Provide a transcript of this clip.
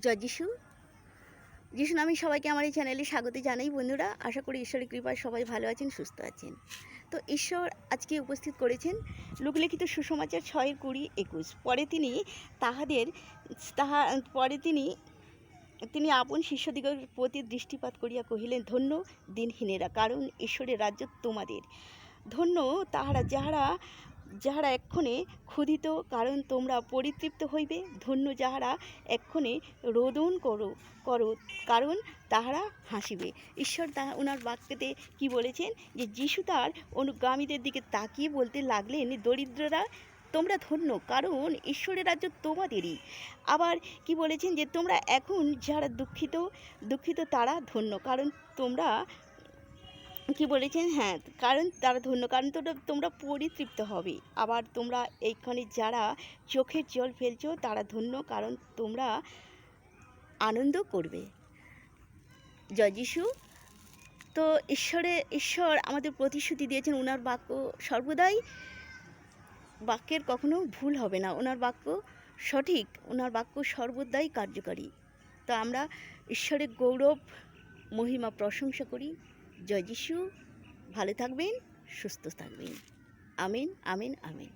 জয় যিশু। যিশু নামে সবাইকে আমার এই চ্যানেলে স্বাগত জানাই বন্ধুরা। আশা করি ঈশ্বরের কৃপায় সবাই ভালো আছেন, সুস্থ আছেন। তো ঈশ্বর আজকে উপস্থিত করেছেন লোকলিখিত সুসমাচার ছয়ের কুড়ি একুশ। পরে তিনি তাহাদের, তাহা, পরে তিনি তিনি আপন শিষ্যদিগের প্রতি দৃষ্টিপাত করিয়া কহিলেন, ধন্য দিনহীনেরা, কারণ ঈশ্বরের রাজ্য তোমাদের। ধন্য তাহারা যাহারা যাহারা এক্ষণে ক্ষুধিত, কারণ তোমরা পরিতৃপ্ত হইবে, ধন্য যাহারা এক্ষণে রোদন করো করো, কারণ তাহারা হাসিবে। ঈশ্বর তা ওনার বাক্যতে কি বলেছেন? যে যিশু তার অনুগামীদের দিকে তাকিয়ে বলতে লাগলেন, দরিদ্ররা, তোমরা ধন্য, কারণ ঈশ্বরের রাজ্য তোমাদেরই। আবার কি বলেছেন? যে তোমরা এখন যারা দুঃখিত দুঃখিত তারা ধন্য, কারণ তোমরা কি বলেছেন? হ্যাঁ কারণ তারা ধন্য, কারণ তোমরা তোমরা পরিতৃপ্ত হবে। আবার তোমরা এইখানে যারা চোখের জল ফেলছো, তারা ধন্য, কারণ তোমরা আনন্দ করবে। জয় যিশু। তো ঈশ্বরে, ঈশ্বর আমাদের প্রতিশ্রুতি দিয়েছেন ওনার বাক্য সর্বদাই, বাক্যের কখনো ভুল হবে না। ওনার বাক্য সঠিক ওনার বাক্য সর্বদাই কার্যকারী। তো আমরা ঈশ্বরের গৌরব, মহিমা প্রশংসা করি। জয় যিশু। ভালো থাকবেন সুস্থ থাকবেন। আমিন আমিন আমিন।